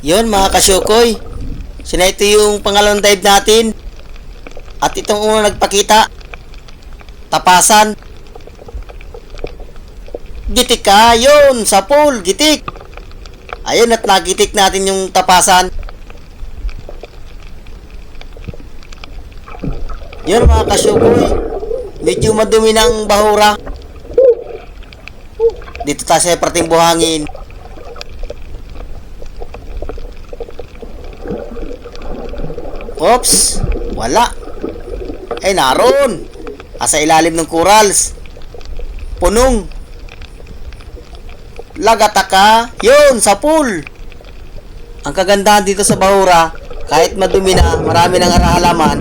Yun mga kasyukoy. Sina ito yung pangalawang dive natin. At itong unang nagpakita. Tapasan. Gitik ka, yun, sa pool, gitik. Ayun at nagitik natin yung tapasan. Yun mga kasyukoy. Medyo madumi ng bahura. Dito tayo sa parting buhangin. Oops! Wala. Ay, naroon. Asa ilalim ng corals. Punong. Lagataka. Yun, sa pool. Ang kagandahan dito sa Bahura, kahit madumi na, marami ng halaman,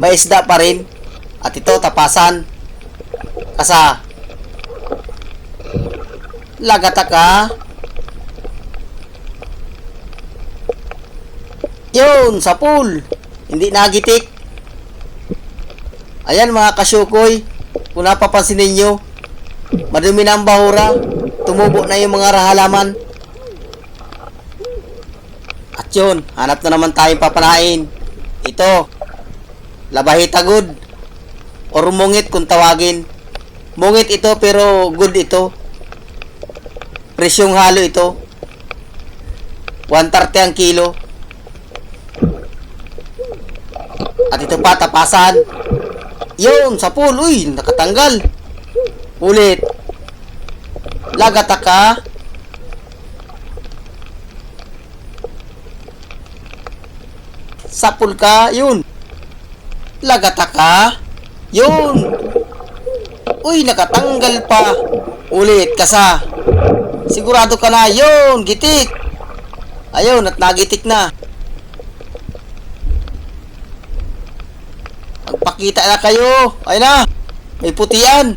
may isda pa rin. At ito, tapasan. Kasa. Lagataka. Yun, sa pool. Hindi nagitik. Ayan mga kasyukoy. Kung napapansin ninyo, madumi na ang bahura. Tumubo na yung mga halaman. At yun, hanap na naman tayong papanain. Ito, labahita good. Or mungit kung tawagin. Mungit ito pero good ito. Presyong halo ito. 130 ang kilo. At ito pa, tapasan. Yun, sa pool. Uy, nakatanggal. Ulit. Lagata ka. Sapul ka. Yun. Lagata ka. Yun. Uy, nakatanggal pa. Ulit, kasa. Sigurado ka na. Yun, gitik. Ayun, at nagitik na. Magpakita na kayo. Ayun na. May putian.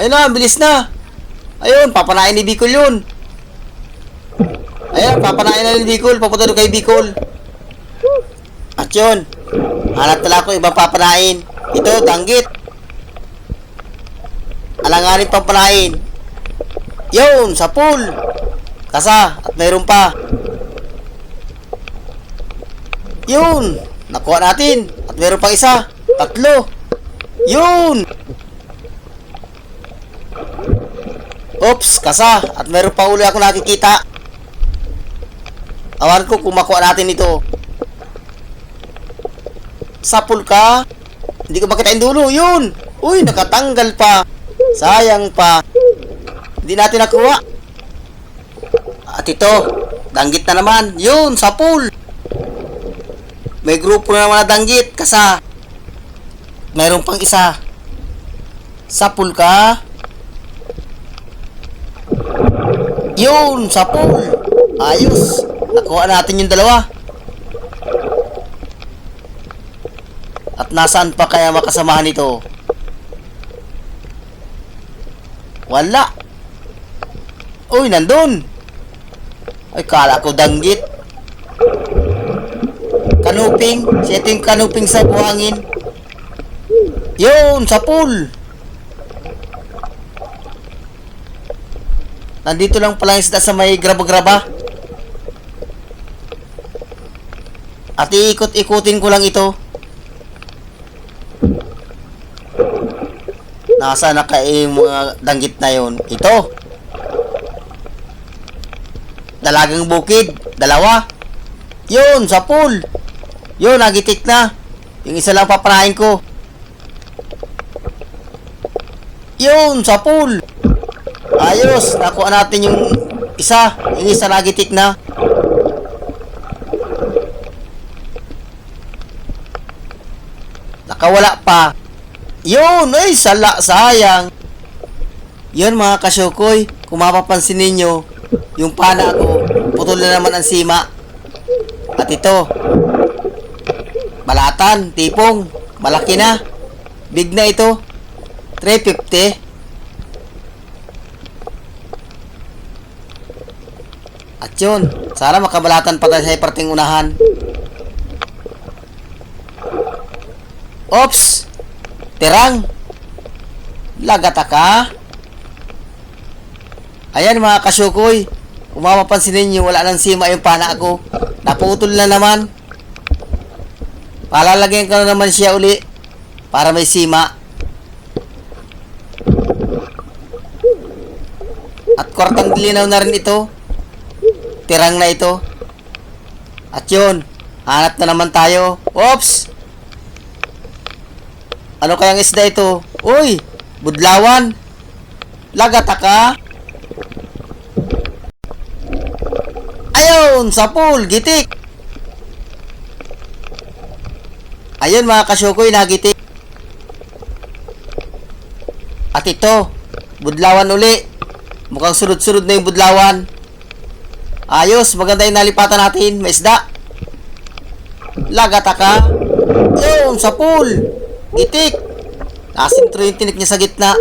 Ayun na, bilis na. Ayun, papanain ni Bicol yun. Ayun, papanain na ni Bicol. Papunta doon kay Bicol. At yun, hanap tala ko ibang papanain. Ito, danggit. Alanganin papanain. Yun, sa pool. Kasa, at mayroon pa. Yun, nakuha natin. At mayroon pang isa. Tatlo. Yun. Oops, kasa. At mayroon pa uli ako nakikita. Awan ko kung makuha natin ito. Sapul ka. Hindi ko makita yung dulo. Yun. Uy, nakatanggal pa. Sayang pa. Hindi natin nakuha. At ito, danggit na naman. Yun, sa pool. May grupo na naman na danggit. Kasa, mayroon pang isa. Sa pool ka. Yun, sa pool. Ayos. Nakuha natin yung dalawa. At nasaan pa kaya makasamahan ito? Wala. Uy, nandun. Ay, kala ko danggit. Kanuping. Siya ito yung kanuping sa buhangin. Yun, sa pool. Nandito lang pala yung isda sa may graba-graba. At iikot-ikutin ko lang ito. Nasa na kay mga danggit na yon? Ito. Dalagang bukid. Dalawa. Yun, sa pool. Yun, nagitik na. Yung isa lang papanahin ko. Yun, sa pool. Ayos, nakuha natin yung isa. Yung isa nagitik na. Nakawala pa. Yun, ay, sala, sayang. Yun mga kasyukoy, kung mapapansin ninyo, yung pana ko, putol na naman ang sima. At ito, balatan, tipong, malaki na. Big na ito. 350. At yun, sana makabalatan pa tayo sa parting unahan. Ops! Tirang! Lagata ka? Ayan mga kasyukoy, Kung mapapansin ninyo, wala nang sima yung pana ko. Naputol na naman. Palalagyan ko na naman siya uli. Para may sima. At kwartang linaw na rin ito. Tirang na ito. At yun, hanap na naman tayo. Oops! Ano kayang isda ito? Uy! Budlawan! Lagata ka? Ayun! Sa pool! Gitik! Ayun mga kasyokoy, nagitik. At ito, budlawan uli. Mukhang sunod-sunod na yung budlawan. Ayos, maganda yung nalipatan natin. May isda. Lagata ka. Yun, sa pool. Gitik. Nasintro yung tinik niya sa gitna.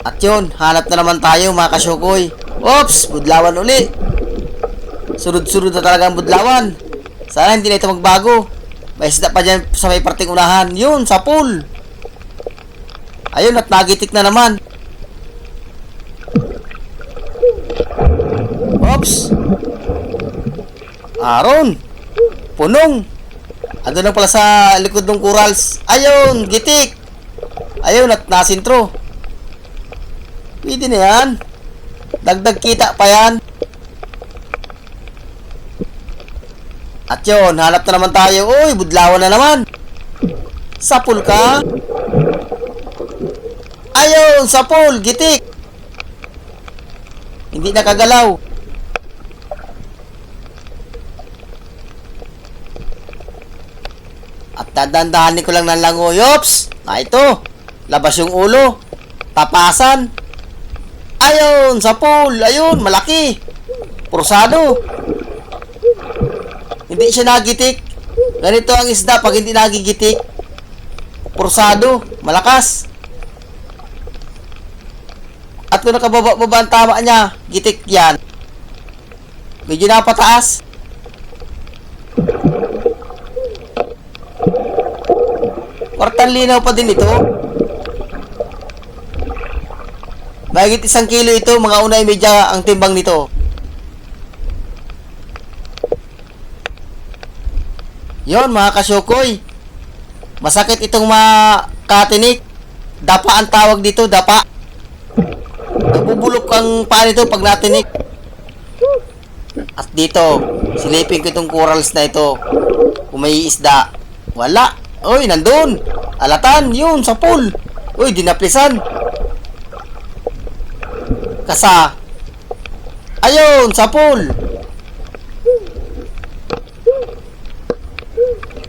At yun, hanap na naman tayo mga kasyokoy. Oops, budlawan uli. Sunod-sunod na talaga ang budlawan. Sana hindi na ito magbago. May isda pa dyan sa may parting unahan. Yun, sa pool. Ayun, at nagitik na naman. Oops. Aron. Punong. Ando na pala sa likod ng corals. Ayun, gitik. Ayun, at nasintro. Pwede na yan. Dagdag kita pa yan. At yun, hanap na naman tayo. Uy, budlawan na naman. Sapul ka. Ayun, sapul, gitik. Hindi nakagalaw. At dadandahanin ko lang ng langoy. Ops! Ah, ito. Labas yung ulo. Tapasan. Ayun, sa pool. Ayun, malaki. Prusado. Hindi siya nagitik. Ganito ang isda pag hindi nagigitik. Prusado. Malakas. At kung nakababa-baba ang tama niya, gitik yan. Medyo napataas. Kwartang linaw pa din ito. Mahigit isang kilo ito, mga unay medya ang timbang nito. Yon mga kasyokoy. Masakit itong makatinik. Dapa ang tawag dito, dapa. Nabubulok ang paa nito pag natinik. At dito, silipin ko itong corals na ito. Kung may isda. Wala. Uy, nandun. Alatan, yun, sa pool. Uy, dinaplisan. Kasa. Ayun, sa pool.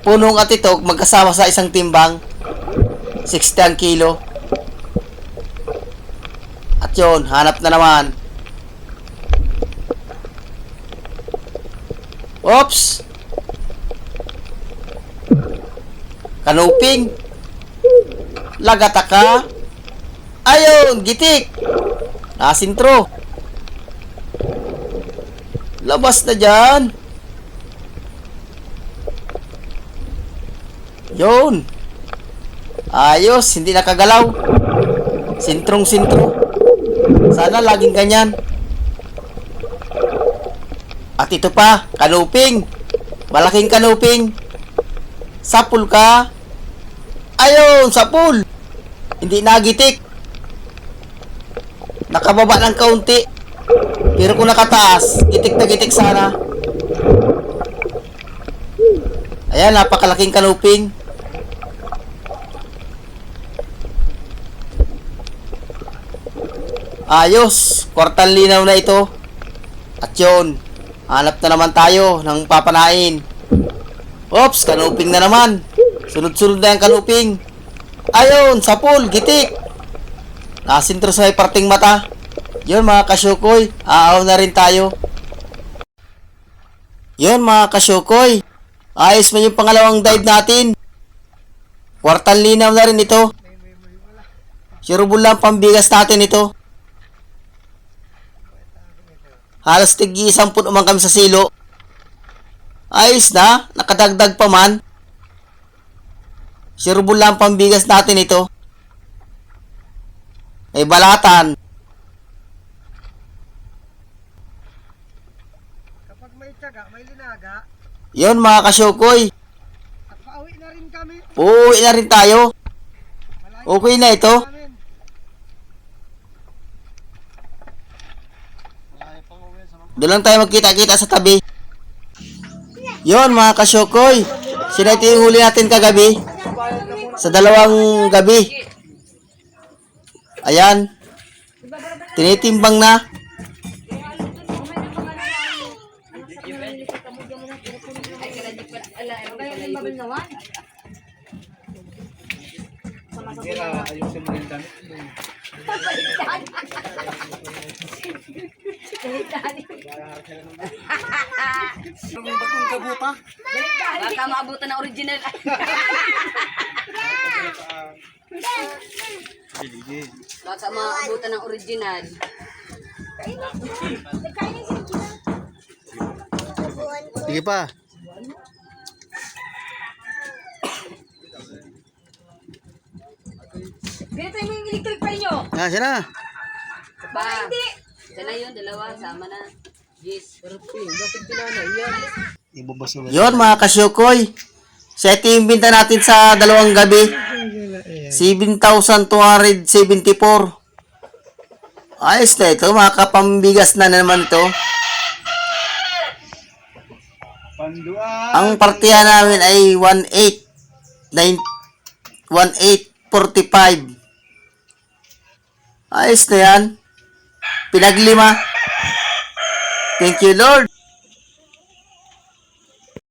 Punong at ito, magkasama sa isang timbang. 60 ang kilo. At yun, hanap na naman. Oops! Kanuping. Lagata ka. Ayun, gitik. Nasintro. Labas na dyan. Yun. Ayos, hindi nakagalaw. Sintrong sintro. Sana laging ganyan. At ito pa, kanuping. Malaking kanuping. Sapul ka. Ayun, sapul. Hindi nagitik. Nakababa ng kaunti. Pero kung nakataas, gitik na gitik sana. Ayan, napakalaking kanuping. Ayos, kwartal linaw na ito. At yun, hanap na naman tayo ng papanain. Oops, kanuping na naman. Sunod-sunod na yung kanuping. Ayun, sapul, gitik. Nasintro sa may parting mata. Yun mga kasyukoy, aaw na rin tayo. Yun mga kasyukoy, ayos man yung pangalawang dive natin. Kwartal linaw na rin ito. Surubol lang pambigas natin ito. Halos tig-isang puno kami sa silo. Ayos na, nakadagdag pa man. Sirbo lang pambigas natin ito. May balatan. Kapag may tiyaga, may linaga. Yun mga kasyokoy. At pauwi na rin kami. Uuwi na rin tayo. Okay na ito. Kami. Doon lang tayo magkita-kita sa tabi. Yon mga kasyokoy. Sila ito yung huli natin kagabi. Sa dalawang gabi. Ayan. Tinitimbang na. Baka maabutan ng original. Baka maabutan ng original. Sige pa. Ganito yung electric pa nyo. Ah, siya na. Ba? Isa na yun, dalawa, sama na. Yes. Yon mga kasyokoy. Sa ito yung binta natin sa dalawang gabi. 7,274. Ayos na ito. Mga kapambigas na naman ito. Ang partiya namin ay 1,8. 1,845. Ayos na yan. Pinaglima. Thank you, Lord.